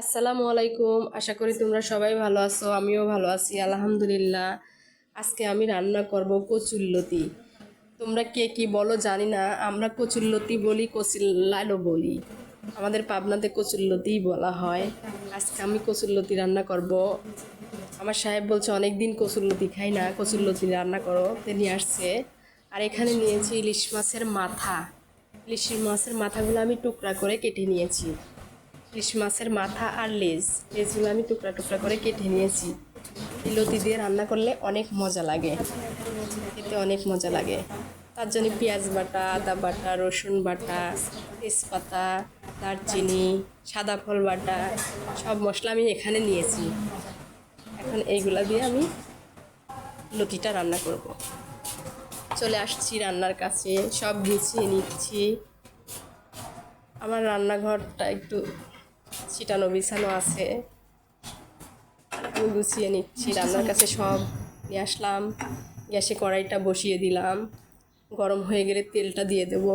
আসসালামু আলাইকুম। আশা করি তোমরা সবাই ভালো আছো, আমিও ভালো আছি, আলহামদুলিল্লাহ। আজকে আমি রান্না করব কচুল্লতি তোমরা কে কি বলো জানি না, আমরা কচুল্লতি বলি, কচুর কচিল্লালো বলি। আমাদের পাবনাতে কচুল্লতিই বলা হয়। আজকে আমি কচুল্লতি রান্না করব। আমার সাহেব বলছে অনেক দিন কচুল্লতি খাই না কচুল্লতি রান্না করো। তে নিয়ে আসছে। আর এখানে নিয়েছি ইলিশ মাছের মাথা। ইলিশ মাছের মাথাগুলো আমি টুকরা করে কেটে নিয়েছি। ইলিশ মাছের মাথা আর লেজ লেজগুলো আমি টুকরা টুকরা করে কেটে নিয়েছি। এই লতি দিয়ে রান্না করলে অনেক মজা লাগে। খেতে অনেক মজা লাগে। তার জন্য পেঁয়াজ বাটা, আদা বাটা, রসুন বাটা, তেজপাতা, দারচিনি, সাদা ফল বাটা, সব মশলা আমি এখানে নিয়েছি। এখন এইগুলা দিয়ে আমি লতিটা রান্না করব। চলে আসছি রান্নার কাছে, সব গুছিয়ে নিচ্ছি। আমার রান্নাঘরটা একটু ছিটানো বিছানো আছে। আমি গুছিয়ে নিচ্ছি, রান্নার কাছে সব নিয়ে আসলাম। গ্যাসে কড়াইটা বসিয়ে দিলাম। গরম হয়ে গেলে তেলটা দিয়ে দেব।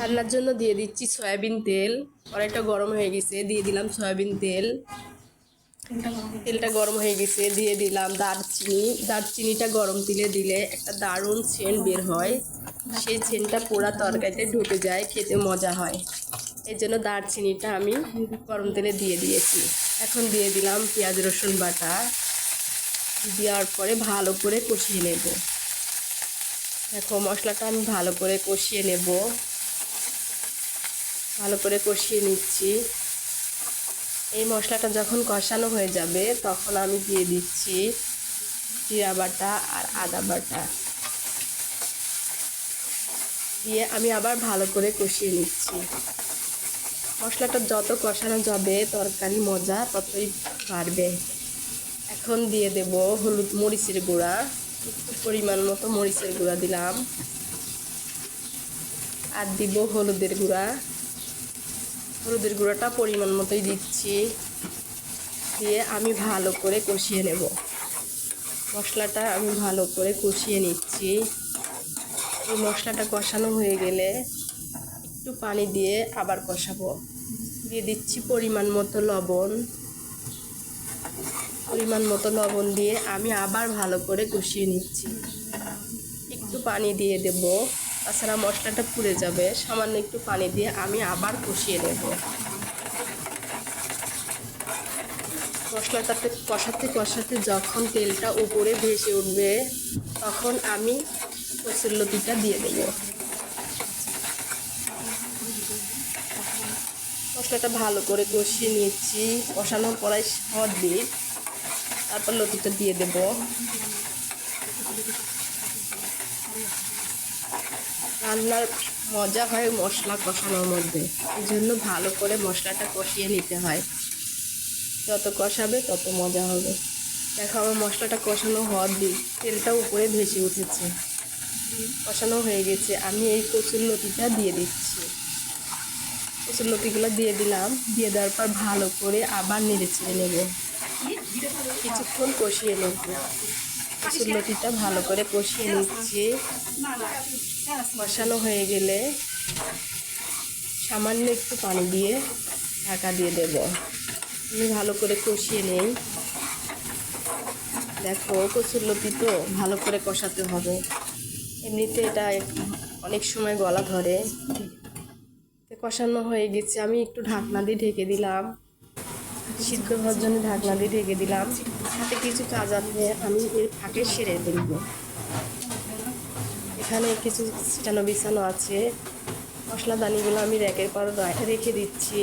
রান্নার জন্য দিয়ে দিচ্ছি সয়াবিন তেল। কড়াইটা গরম হয়ে গেছে, দিয়ে দিলাম সয়াবিন তেল। তেলটা গরম হয়ে গেছে, দিয়ে দিলাম দারচিনি। দারচিনিটা গরম তেলে দিলে একটা দারুণ সেন্ট বের হয়। সেই সেন্টটা পোড়া তরকারিতে ঢুকে যায়, খেতে মজা হয়। এর জন্য দারচিনিটা আমি গরম তেলে দিয়ে দিয়েছি। এখন দিয়ে দিলাম পেঁয়াজ, রসুন বাটা। দেওয়ার পরে ভালো করে কষিয়ে নেব। দেখো, মশলাটা আমি ভালো করে কষিয়ে নেব। ভালো করে কষিয়ে নিচ্ছি। এই মশলাটা যখন কষানো হয়ে যাবে, তখন আমি দিয়ে দিচ্ছি জিরা বাটা আর আদা বাটা। দিয়ে আমি আবার ভালো করে কষিয়ে নিচ্ছি। মশলাটা যত কষানো যাবে, তরকারি মজা ততই বাড়বে। এখন দিয়ে দেব হলুদ মরিচের গুঁড়া। পরিমাণ মতো মরিচের গুঁড়া দিলাম। আর দিব হলুদের গুঁড়া। হলুদের গুঁড়োটা পরিমাণ মতোই দিচ্ছি। দিয়ে আমি ভালো করে কষিয়ে নেব। মশলাটা আমি ভালো করে কষিয়ে নিচ্ছি। এই মশলাটা কষানো হয়ে গেলে একটু পানি দিয়ে আবার কষাবো। দিয়ে দিচ্ছি পরিমাণ মতো লবণ। পরিমাণ মতো লবণ দিয়ে আমি আবার ভালো করে কষিয়ে নিচ্ছি। একটু পানি দিয়ে দেব। তাছাড়া মশলাটা পুড়ে যাবে। সামান্য একটু পানি দিয়ে আমি আবার কষিয়ে নেব। মশলাটাতে কষাতে কষাতে যখন তেলটা উপরে ভেসে উঠবে, তখন আমি কচুর লতিটা দিয়ে দেব। মশলাটা ভালো করে কষিয়ে নিচ্ছি কষানোর পরে সদ দিই তারপর লতিটা দিয়ে দেব। রান্নার মজা হয় মশলা কষানোর মধ্যে, এই জন্য ভালো করে মশলাটা কষিয়ে নিতে হয়। যত কষাবে তত মজা হবে। দেখো আমার মশলাটা কষানো হওয়ার দিক তেলটা উপরে ভেসে উঠেছে। কষানো হয়ে গেছে। আমি এই কচুর লতিটা দিয়ে দিচ্ছি। কচুর লতিগুলো দিয়ে দিলাম। দিয়ে দেওয়ার পর ভালো করে আবার নেড়ে চেড়ে নেব। কিছুক্ষণ কষিয়ে নেব। কচুর লতিটা ভালো করে কষিয়ে নিচ্ছি। কষানো হয়ে গেলে সামান্য একটু পানি দিয়ে ঢাকা দিয়ে দেব। আমি ভালো করে কষিয়ে নেই। দেখো কচুর লতি তো ভালো করে কষাতে হবে। এমনিতে এটা অনেক সময় গলা ধরে। কষানো হয়ে গেছে। আমি একটু ঢাকনা দিয়ে ঢেকে দিলাম। সিদ্ধ হওয়ার জন্য ঢাকনা দিয়ে ঢেকে দিলাম। হাতে কিছু কাজ আছে আমি এর ফাঁকে সেরে ফেলব। এখানে কিছু ছিটানো বিছানো আছে। মশলা দানিগুলো আমি র্যাকের পর রেখে দিচ্ছি।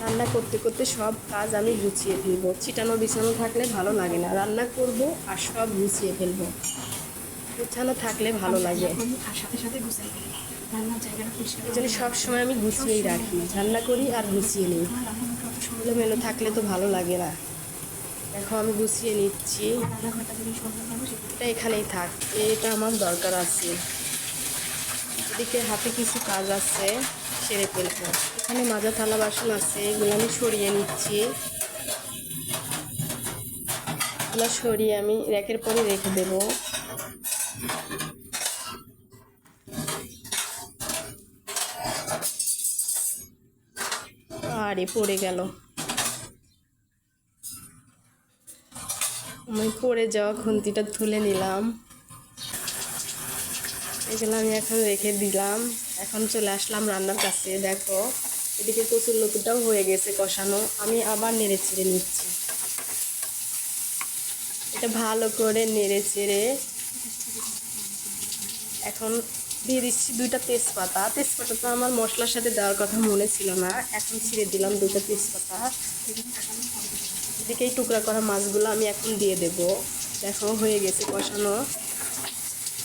রান্না করতে করতে সব কাজ আমি গুছিয়ে ফেলব। ছিটানো বিছানো থাকলে ভালো লাগে না। রান্না করব আর সব গুছিয়ে ফেলব। গুছানো থাকলে ভালো লাগে। সাথে সাথে গুছাই এই জন্য সবসময় আমি গুছিয়েই রাখি রান্না করি আর গুছিয়ে নিই। এলোমেলো থাকলে তো ভালো লাগে না। দেখো আমি গুছিয়ে নিচ্ছি। এটা এখানেই থাক এটা আমার দরকার আছে। এদিকে হাতে কিছু কাজ আছে সেরে ফেলব। এখানে মাজা থালা বাসন আছে এগুলো আমি সরিয়ে নিচ্ছি। এগুলো সরিয়ে আমি র্যাকের পরে রেখে দেবো। আরে পড়ে গেল। আমি পড়ে যাওয়া খুন্তিটা তুলে নিলাম। এগুলো আমি এখন রেখে দিলাম। এখন চলে আসলাম রান্নার কাছে। দেখো, এদিকে কচুর লতিটাও হয়ে গেছে কষানো। আমি আবার নেড়ে চেড়ে নিচ্ছি। এটা ভালো করে নেড়ে চেড়ে এখন দিয়ে দিচ্ছি দুইটা তেজপাতা। তেজপাতা তো আমার মশলার সাথে দেওয়ার কথা মনে ছিল না। এখন ছিঁড়ে দিলাম দুইটা তেজপাতা। এদিকে এই টুকরা করা মাছগুলো আমি এখন দিয়ে দেব। দেখো, হয়ে গেছে কষানো।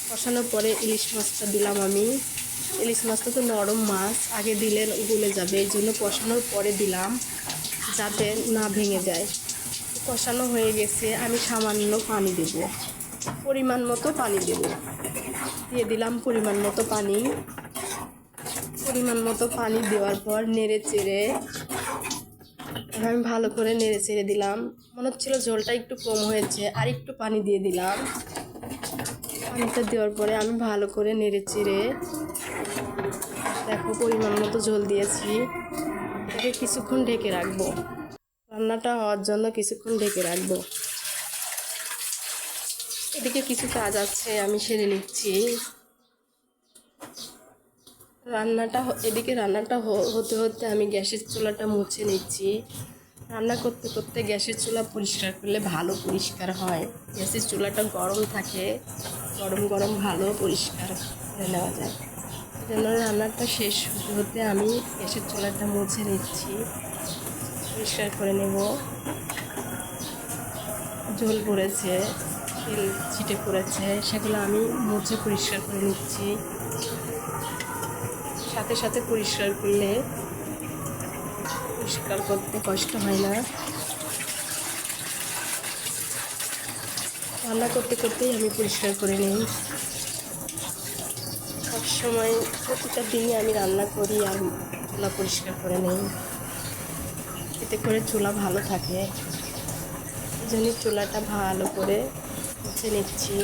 কষানোর পরে ইলিশ মাছটা দিলাম আমি। ইলিশ মাছটা তো নরম মাছ, আগে দিলে গলে যাবে। এই জন্য কষানোর পরে দিলাম, যাতে না ভেঙে যায়। কষানো হয়ে গেছে, আমি সামান্য পানি দেব। পরিমাণ মতো পানি দেব। দিয়ে দিলাম পরিমাণ মতো পানি। পরিমাণ মতো পানি দেওয়ার পর নেড়ে চেড়ে আমি ভালো করে নেড়ে চেড়ে দিলাম। মনে হচ্ছিল ঝোলটা একটু কম হয়েছে, আর একটু পানি দিয়ে দিলাম। পানিটা দেওয়ার পরে আমি ভালো করে নেড়ে চেড়ে দেখো পরিমাণ মতো ঝোল দিয়েছি। এটাকে কিছুক্ষণ ঢেকে রাখব। রান্নাটা হওয়ার জন্য কিছুক্ষণ ঢেকে রাখব। এদিকে কিছু কাজ আছে, আমি সেরে নিচ্ছি। রান্নাটা এদিকে রান্নাটা হতে হতে আমি গ্যাসের চুলাটা মুছে নিচ্ছি। রান্না করতে করতে গ্যাসের চুলা পরিষ্কার করলে ভালো পরিষ্কার হয়। গ্যাসের চুলাটা গরম থাকে, গরম গরম ভালো পরিষ্কার করে নেওয়া যায়। জন্য রান্নাটা শেষ হতে হতে আমি গ্যাসের চুলাটা মুছে নিচ্ছি। পরিষ্কার করে নেব। জল পড়েছে তেল ছিটে পড়েছে, সেগুলো আমি মুছে পরিষ্কার করে নিচ্ছি। সাথে সাথে পরিষ্কার করলে পরিষ্কার করতে কষ্ট হয় না। রান্না করতে করতেই আমি পরিষ্কার করে নিই। সবসময় প্রতিটা দিনই আমি রান্না করি আর চুলা পরিষ্কার করে নিই। এতে করে চুলা ভালো থাকে। এই জন্য চুলাটা ভালো করে মুছে নিচ্ছি।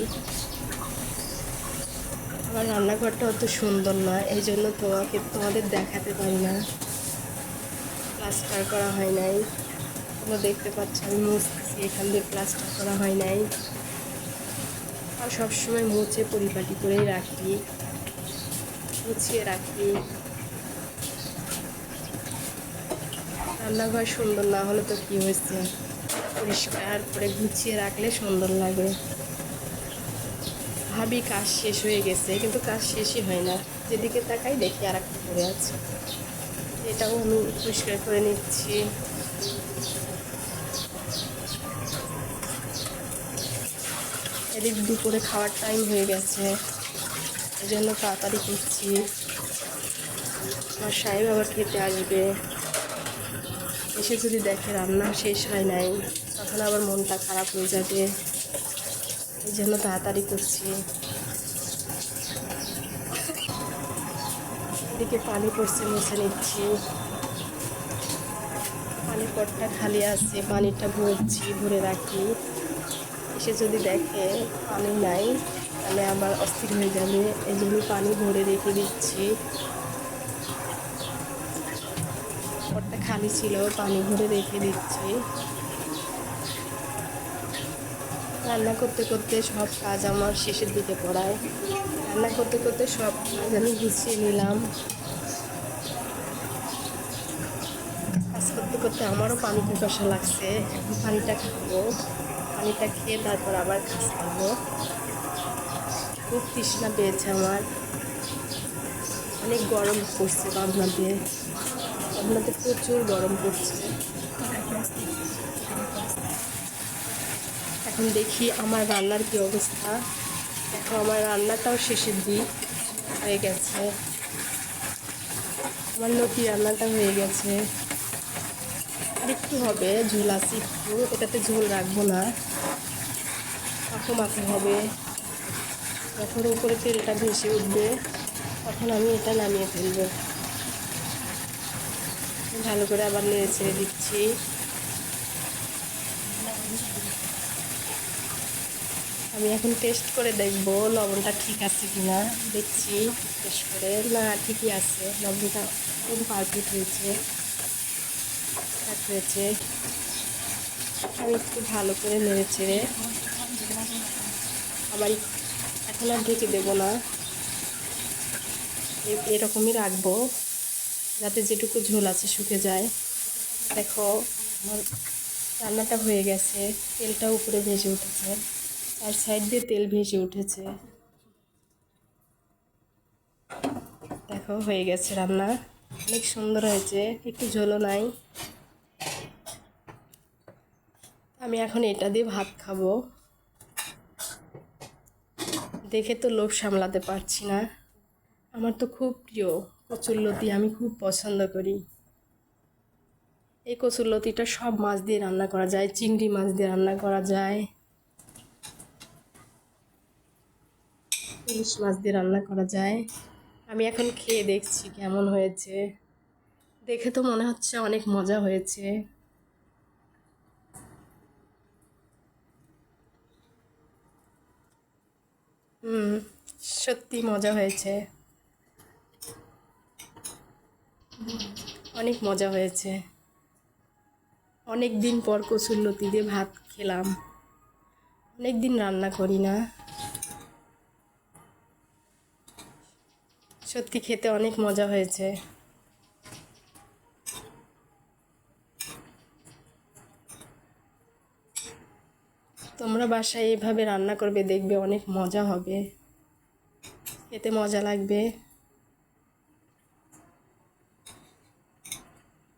আমার রান্নাঘরটা অত সুন্দর না, এই জন্য তোমাকে, তোমাদের দেখাতে পারি না। প্লাস্টার করা হয় নাই। তোমরা দেখতে পাচ্ছ, আমি মুছতেছি, এখান দিয়ে প্লাস্টার করা হয় নাই। আর সবসময় মুছে পরিপাটি করেই রাখি। গুছিয়ে রাখি। রান্নাঘর সুন্দর না হলে তো কী হয়েছে? পরিষ্কার করে গুছিয়ে রাখলে সুন্দর লাগে। ভাবি কাজ শেষ হয়ে গেছে, কিন্তু কাজ শেষই হয় না। যেদিকে তাকাই দেখি আর একটা পড়ে আছে। এটাও আমি পরিষ্কার করে নিচ্ছি। এদিক দুপুরে খাওয়ার টাইম হয়ে গেছে। এই জন্য তাড়াতাড়ি করছি। আমার সাহেব আবার খেতে আসবে। এসে যদি দেখে রান্না শেষ হয় নাই, তখন আবার মনটা খারাপ হয়ে যাবে। এই জন্য তাড়াতাড়ি করছি। এদিকে পানি পড়ছে, মুছে নিচ্ছি। পানির পটটা খালি আছে, পানিটা ভরছি, ভরে রাখি। এসে যদি দেখে পানি নাই, তাহলে আবার অস্থির হয়ে যাবে। এই জন্য পানি ভরে রেখে দিচ্ছি। পটটা খালি ছিল, পানি ভরে রেখে দিচ্ছি। রান্না করতে করতে সব কাজ আমার শেষের দিকে পড়ায়। রান্না করতে করতে সব কাজ আমি গুছিয়ে নিলাম। কাজ করতে করতে আমারও পানি পিপাসা লাগছে পানিটা খাব। পানিটা খেয়ে তারপর আবার কাজ করব। খুব তৃষ্ণা পেয়েছে আমার। অনেক গরম পড়ছে পাবনাতে পাবনাতে প্রচুর গরম পড়ছে। এখন দেখি আমার রান্নার কি অবস্থা। দেখো, আমার রান্নাটাও শেষের দিক হয়ে গেছে। আমার লতি রান্নাটা হয়ে গেছে। একটু হবে, ঝোল আছে একটু। এটাতে ঝোল রাখব না। মাখো মাখো হবে। যখন উপরে তেলটা ভেসে উঠবে। তখন আমি এটা নামিয়ে ফেলব। ভালো করে আবার নেড়ে ছেড়ে দিচ্ছি। আমি এখন টেস্ট করে দেখব লবণটা ঠিক আছে কি না দেখছি টেস্ট করে। না, ঠিকই আছে। লবণটা খুব পারফেক্ট হয়েছে? হয়েছে। আমি একটু ভালো করে নেড়ে চেড়ে। আবার এখন আর ঢেকে দেবো না। এরকমই রাখব, যাতে যেটুকু ঝোল আছে শুকে যায়। দেখো, আমার রান্নাটা হয়ে গেছে। তেলটা উপরে ভেসে উঠেছে। আর সাইড দিয়ে তেল ভেসে উঠেছে। দেখো, হয়ে গেছে রান্না। অনেক সুন্দর হয়েছে, একটু ঝোলও নাই। আমি এখন এটা দিয়ে ভাত খাব। দেখে তো লোভ সামলাতে পারছি না। আমার তো খুব প্রিয় কচুরলতি আমি খুব পছন্দ করি। এই কচুরলতিটা সব মাছ দিয়ে রান্না করা যায়, চিংড়ি মাছ দিয়ে রান্না করা যায়। ইলিশ মাছ দিয়ে রান্না করা যায়। আমি এখন খেয়ে দেখছি কেমন হয়েছে। দেখে তো মনে হচ্ছে অনেক মজা হয়েছে। হুম, সত্যি মজা হয়েছে। অনেক মজা হয়েছে। অনেক দিন পর কচুর লতি দিয়ে ভাত খেলাম। অনেক দিন রান্না করি না। সত্যি খেতে অনেক মজা হয়েছে। তোমরা বাসায় এভাবে রান্না করবে, দেখবে অনেক মজা হবে। খেতে মজা লাগবে।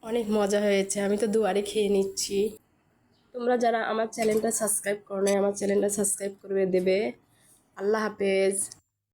অনেক মজা হয়েছে, আমি তো দুয়ারে খেয়ে নিচ্ছি। তোমরা যারা আমার চ্যানেলটা সাবস্ক্রাইব করো আমার চ্যানেলটা সাবস্ক্রাইব করবে দেবে। আল্লাহ হাফেজ।